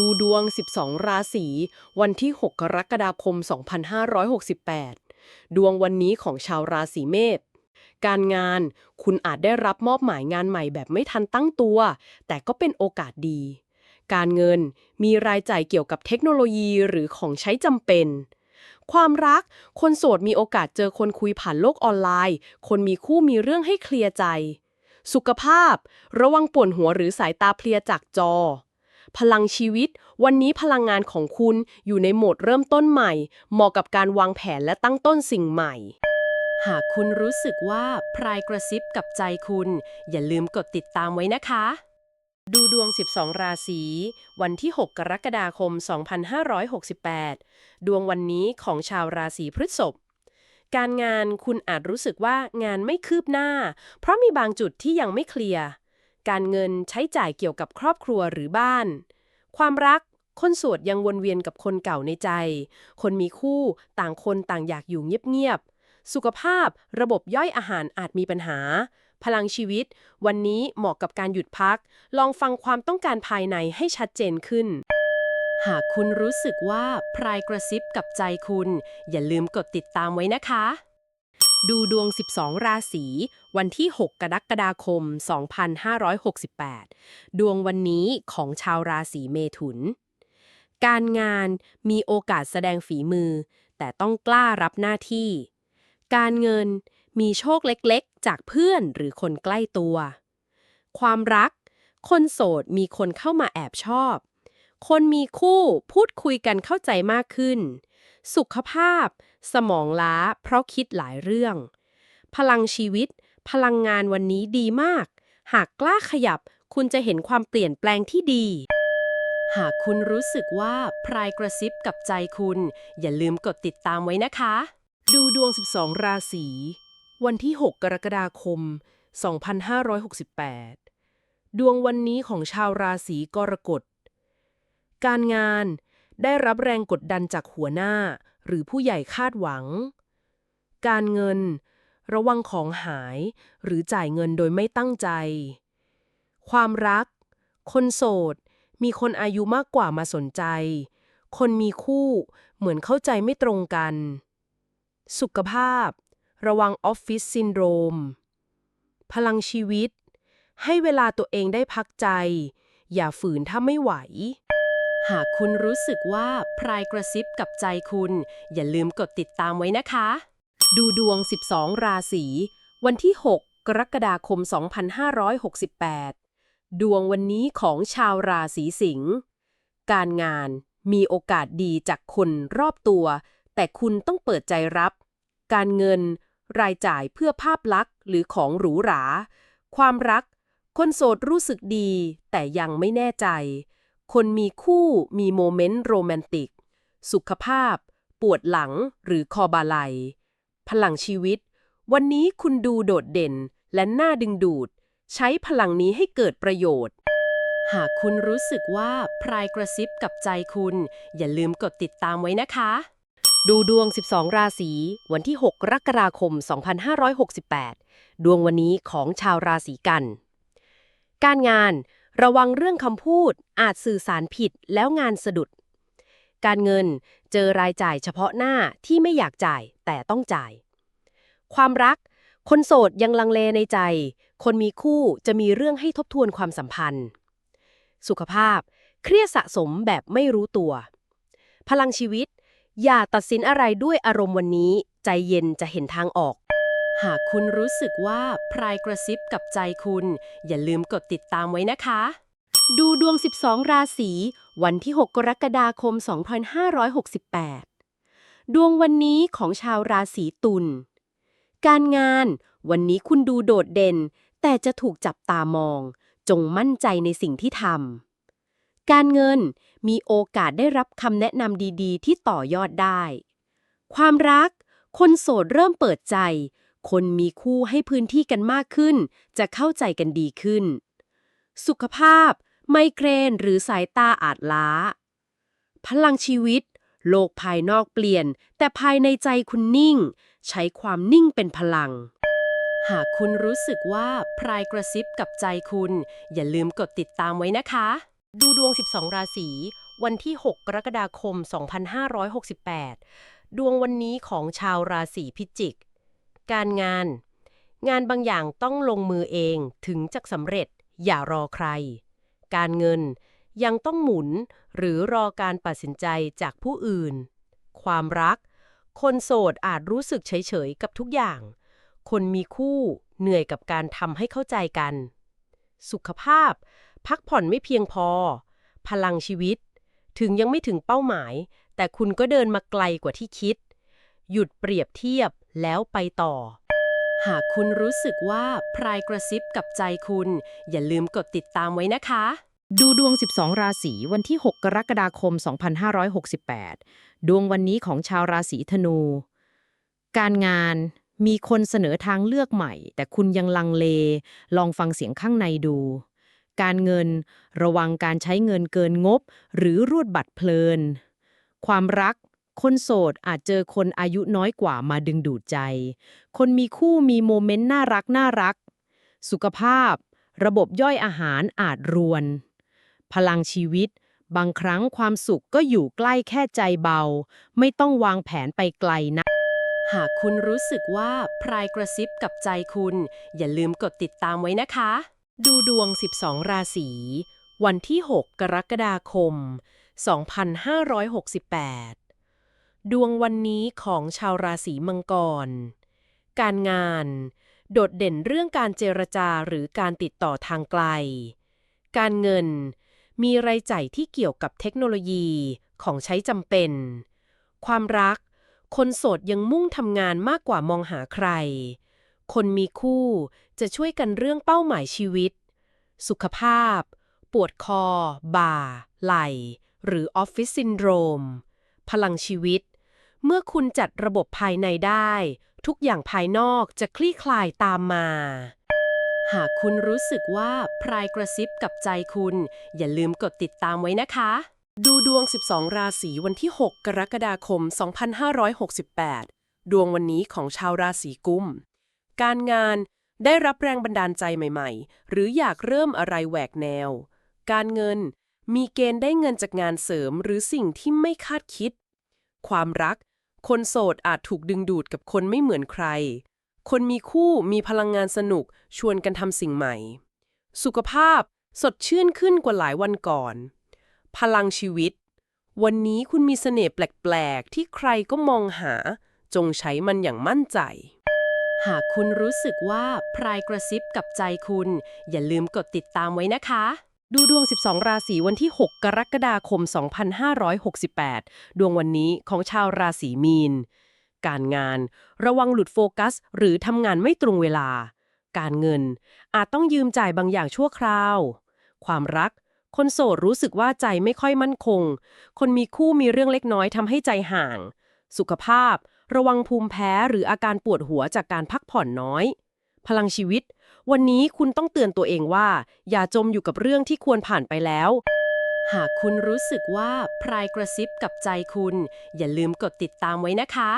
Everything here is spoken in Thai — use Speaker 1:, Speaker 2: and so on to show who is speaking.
Speaker 1: ดูดวง 12 ราศี วันที่ 6 กรกฎาคม 2568 ดวงวันนี้ของชาวราศีเมษ การงาน คุณอาจได้รับมอบหมายงานใหม่แบบไม่ทันตั้งตัว แต่ก็เป็นโอกาสดี การเงิน มีรายจ่ายเกี่ยวกับเทคโนโลยีหรือของใช้จำเป็น ความรัก คนโสดมีโอกาสเจอคนคุยผ่านโลกออนไลน์ คนมีคู่มีเรื่องให้เคลียร์ใจ สุขภาพ ระวังปวดหัวหรือสายตาเพลียจากจอ พลังชีวิต วันนี้พลังงานของคุณอยู่ในโหมดเริ่มต้นใหม่ เหมาะกับการวางแผนและตั้งต้นสิ่งใหม่ หากคุณรู้สึกว่าพรายกระซิบกับใจคุณ อย่าลืมกดติดตามไว้นะคะ ดูดวง 12 ราศี วันที่ 6 กรกฎาคม 2568 ดวงวันนี้ของชาวราศีพฤษภการงานคุณอาจรู้สึกว่างานไม่คืบหน้า เพราะมีบางจุดที่ยังไม่เคลียร์ การเงินใช้จ่ายเกี่ยวกับครอบครัวหรือบ้าน ความรักคนโสดยังวนเวียนกับคนเก่าในใจ คนมีคู่ต่างคนต่างอยากอยู่เงียบๆ สุขภาพระบบย่อยอาหารอาจมีปัญหา พลังชีวิต วันนี้เหมาะกับการหยุดพัก ลองฟังความต้องการภายในให้ชัดเจนขึ้น หากคุณรู้สึกว่าพรายกระซิบกับใจคุณ อย่าลืมกดติดตามไว้นะคะ ดูดวง 12 ราศี วันที่ 6 กรกฎาคม 2568 ดวงวันนี้ของชาวราศีเมถุน การงานมีโอกาสแสดงฝีมือ แต่ต้องกล้ารับหน้าที่ การเงินมีโชคเล็กๆ จากเพื่อนหรือคนใกล้ตัว ความรัก คนโสดมีคนเข้ามาแอบชอบ คนมีคู่พูดคุยกันเข้าใจมากขึ้น สุขภาพ สมองล้า เพราะคิดหลายเรื่อง พลังชีวิต พลังงานวันนี้ดีมาก หากกล้าขยับ คุณจะเห็นความเปลี่ยนแปลงที่ดี หากคุณรู้สึกว่าพรายกระซิบกับใจคุณ อย่าลืมกดติดตามไว้นะคะ ดูดวง 12 ราศี วันที่ 6 กรกฎาคม 2568 ดวงวันนี้ของชาวราศีกรกฎการงานได้รับแรงกดดันจากหัวหน้า หรือผู้ใหญ่คาดหวัง การเงิน ระวังของหาย หรือจ่ายเงินโดยไม่ตั้งใจ ความรัก คนโสด มีคนอายุมากกว่ามาสนใจ คนมีคู่ เหมือนเข้าใจไม่ตรงกัน สุขภาพ ระวังออฟฟิศซินโดรม พลังชีวิต ให้เวลาตัวเองได้พักใจ อย่าฝืนถ้าไม่ไหว หากคุณรู้สึกว่าพรายกระซิบกับใจคุณ อย่าลืมกดติดตามไว้นะคะ ดูดวง 12 ราศี วันที่ 6 กรกฎาคม 2568 ดวงวันนี้ของชาวราศีสิงห์ การงานมีโอกาสดีจากคนรอบตัว แต่คุณต้องเปิดใจรับ การเงิน รายจ่ายเพื่อภาพลักษณ์หรือของหรูหรา ความรัก คนโสดรู้สึกดี แต่ยังไม่แน่ใจ คนมีคู่มีโมเมนต์โรแมนติก สุขภาพ ปวดหลังหรือคอบาไหลพลังชีวิต วันนี้คุณดูโดดเด่นและน่าดึงดูด ใช้พลังนี้ให้เกิดประโยชน์ หากคุณรู้สึกว่าพรายกระซิบกับใจคุณ อย่าลืมกดติดตามไว้นะคะ ดูดวง 12 ราศี วันที่ 6กรกฎาคม 2568 ดวงวันนี้ของชาวราศีกัน การงาน ระวังเรื่องคำพูดอาจสื่อสารผิดแล้วงานสะดุด การเงินเจอรายจ่ายเฉพาะหน้าที่ไม่อยากจ่ายแต่ต้องจ่าย ความรัก คนโสดยังลังเลในใจ คนมีคู่จะมีเรื่องให้ทบทวนความสัมพันธ์ สุขภาพ เครียดสะสมแบบไม่รู้ตัว พลังชีวิต อย่าตัดสินอะไรด้วยอารมณ์วันนี้ ใจเย็นจะเห็นทางออก หากคุณรู้สึกว่าพรายกระซิบกับใจคุณ อย่าลืมกดติดตามไว้นะคะ ดูดวง 12 ราศี วันที่ 6 กรกฎาคม 2568 ดวงวันนี้ของชาวราศีตุล การงาน วันนี้คุณดูโดดเด่น แต่จะถูกจับตามอง จงมั่นใจในสิ่งที่ทำ การเงิน มีโอกาสได้รับคำแนะนำดีๆ ที่ต่อยอดได้ ความรัก คนโสดเริ่มเปิดใจ คนมีคู่ให้พื้นที่กันมากขึ้น จะเข้าใจกันดีขึ้น สุขภาพ ไมเกรนหรือสายตาอาจล้า พลังชีวิต โลกภายนอกเปลี่ยน แต่ภายในใจคุณนิ่ง ใช้ความนิ่งเป็นพลัง หากคุณรู้สึกว่าพรายกระซิบกับใจคุณ อย่าลืมกดติดตามไว้นะคะ ดูดวง 12 ราศี วันที่ 6 กรกฎาคม 2568 ดวงวันนี้ของชาวราศีพิจิก การงาน งานบางอย่างต้องลงมือเองถึงจะสำเร็จ อย่ารอใคร การเงินยังต้องหมุนหรือรอการตัดสินใจจากผู้อื่น ความรัก คนโสดอาจรู้สึกเฉยๆกับทุกอย่าง คนมีคู่เหนื่อยกับการทำให้เข้าใจกัน สุขภาพ พักผ่อนไม่เพียงพอ พลังชีวิต ถึงยังไม่ถึงเป้าหมาย แต่คุณก็เดินมาไกลกว่าที่คิด หยุดเปรียบเทียบ แล้วไปต่อ หากคุณรู้สึกว่าพรายกระซิบกับใจคุณ อย่าลืมกดติดตามไว้นะคะ
Speaker 2: ดูดวง 12 ราศีวันที่ 6 กรกฎาคม 2568 ดวงวันนี้ของชาวราศีธนู การงานมีคนเสนอทางเลือกใหม่ แต่คุณยังลังเล ลองฟังเสียงข้างในดู การเงิน ระวังการใช้เงินเกินงบ หรือรูดบัตรเพลิน ความรัก คนโสดอาจเจอคนอายุน้อยกว่ามาดึงดูดใจ คนมีคู่มีโมเมนต์น่ารักน่ารัก สุขภาพ ระบบย่อยอาหารอาจรวน พลังชีวิต บางครั้งความสุขก็อยู่ใกล้แค่ใจเบา ไม่ต้องวางแผนไปไกลนะ
Speaker 1: หากคุณรู้สึกว่าพรายกระซิบกับใจคุณ อย่าลืมกดติดตามไว้นะคะ ดูดวง 12 ราศี วันที่ 6 กรกฎาคม 2568 ดวงวันนี้ของชาวราศีมังกร การงาน โดดเด่นเรื่องการเจรจาหรือการติดต่อทางไกล การเงิน มีรายจ่ายที่เกี่ยวกับเทคโนโลยีของใช้จำเป็น ความรัก คนโสดยังมุ่งทำงานมากกว่ามองหาใคร คนมีคู่จะช่วยกันเรื่องเป้าหมายชีวิต สุขภาพ ปวดคอ บ่า ไหล่ หรือออฟฟิศซินโดรมพลังชีวิต เมื่อคุณจัดระบบภายในได้ ทุกอย่างภายนอกจะคลี่คลายตามมา หากคุณรู้สึกว่าพรายกระซิบกับใจคุณ อย่าลืมกดติดตามไว้นะคะ ดูดวง 12 ราศีวันที่ 6 กรกฎาคม 2568 ดวงวันนี้ของชาวราศีกุม การงานได้รับแรงบันดาลใจใหม่ ๆ หรืออยากเริ่มอะไรแหวกแนว การเงินมีเกณฑ์ได้เงินจากงานเสริมหรือสิ่งที่ไม่คาดคิด ความรัก คนโสดอาจถูกดึงดูดกับคนไม่เหมือนใคร คนมีคู่มีพลังงานสนุกชวนกันทำสิ่งใหม่ สุขภาพสดชื่นขึ้นกว่าหลายวันก่อน พลังชีวิต วันนี้คุณมีเสน่ห์แปลก ๆ ที่ใครก็มองหา จงใช้มันอย่างมั่นใจ หากคุณรู้สึกว่าพรายกระซิบกับใจคุณ อย่าลืมกดติดตามไว้นะคะ ดูดวง 12 ราศีวันที่ 6 กรกฎาคม 2568 ดวงวันนี้ของชาวราศีมีน การงาน ระวังหลุดโฟกัส หรือทำงานไม่ตรงเวลา การเงิน อาจต้องยืมจ่ายบางอย่างชั่วคราว ความรัก คนโสดรู้สึกว่าใจไม่ค่อยมั่นคง คนมีคู่มีเรื่องเล็กน้อยทำให้ใจห่าง สุขภาพ ระวังภูมิแพ้หรืออาการปวดหัวจากการพักผ่อนน้อย พลังชีวิต วันนี้คุณต้องเตือนตัวเองว่า อย่าจมอยู่กับเรื่องที่ควรผ่านไปแล้ว หากคุณรู้สึกว่าพรายกระซิบกับใจคุณ อย่าลืมกดติดตามไว้นะคะ